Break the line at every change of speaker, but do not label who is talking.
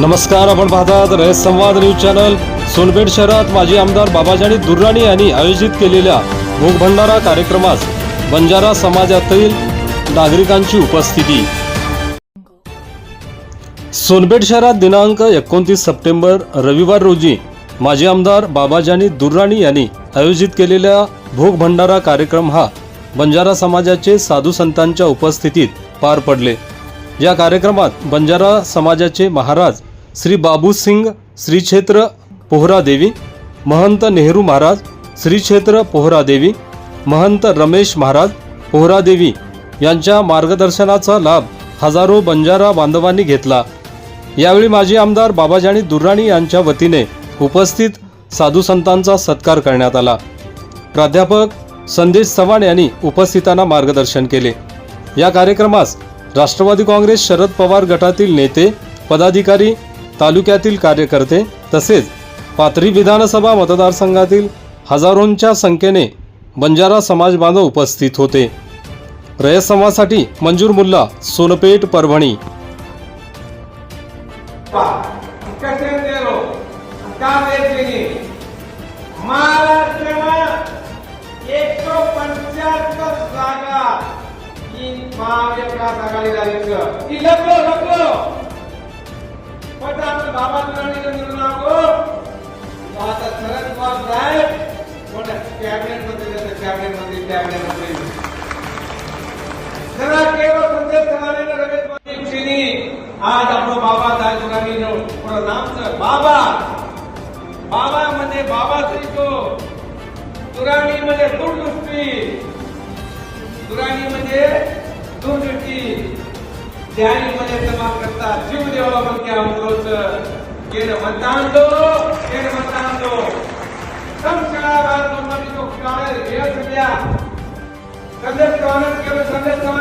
नमस्कार आपण पाहतात रयत संवाद न्यूज चॅनल. सोनपेठ शहरात माजी आमदार बाबाजानी दुर्राणी यांनी आयोजित केलेल्या भोगभंडारा कार्यक्रमास बंजारा समाजातील नागरिकांची उपस्थिती. सोनपेठ शहरात दिनांक एकोणतीस सप्टेंबर रविवार रोजी माजी आमदार बाबाजानी दुर्राणी यांनी आयोजित केलेल्या भोगभंडारा कार्यक्रम हा बंजारा समाजाचे साधू संतांच्या उपस्थितीत पार पडले. या कार्यक्रमात बंजारा समाजाचे महाराज श्री बाबू सिंग श्री क्षेत्र पोहरा देवी महंत नेहरू महाराज श्री क्षेत्र पोहरा देवी महंत रमेश महाराज पोहरा देवी यांच्या मार्गदर्शनाचा लाभ हजारो बंजारा बांधवांनी घेतला. यावेळी माजी आमदार बाबाजानी दुर्राणी यांच्या वतीने उपस्थित साधू संतांचा सत्कार करण्यात आला. प्राध्यापक संदेश चव्हाण यांनी उपस्थितांना मार्गदर्शन केले. या कार्यक्रमास राष्ट्रवादी काँग्रेस शरद पवार गटातील नेते पदाधिकारी तालुक्यातील कार्यकर्ते तसेच पाथरी विधानसभा मतदारसंघातील हजारोंच्या संख्येने बंजारा समाज बांधव उपस्थित होते. रयत समाजासाठी मंजूर मुल्ला सोनपेठ परभणी.
महाराष्ट्र आता शरद पवार साहेब मोठ्या कॅबिनेट मंत्री जाते कॅबिनेट मंत्री कॅबिनेट मंत्री जरा केवळ संदेश समाजाने रमेश बाबूंनी आज आपलं बाबा दाजुरामीनं थोडं नामचं बाबा बाबा. म्हणजे बाबा श्री तो दुराणी म्हणजे दूरदृष्टी. दुराणी म्हणजे दूरदृष्टी. ज्ञानी म्हणजे समान करता जीव देवा म्हणजे आमचं केलं मतदान. दो केलं भारत तो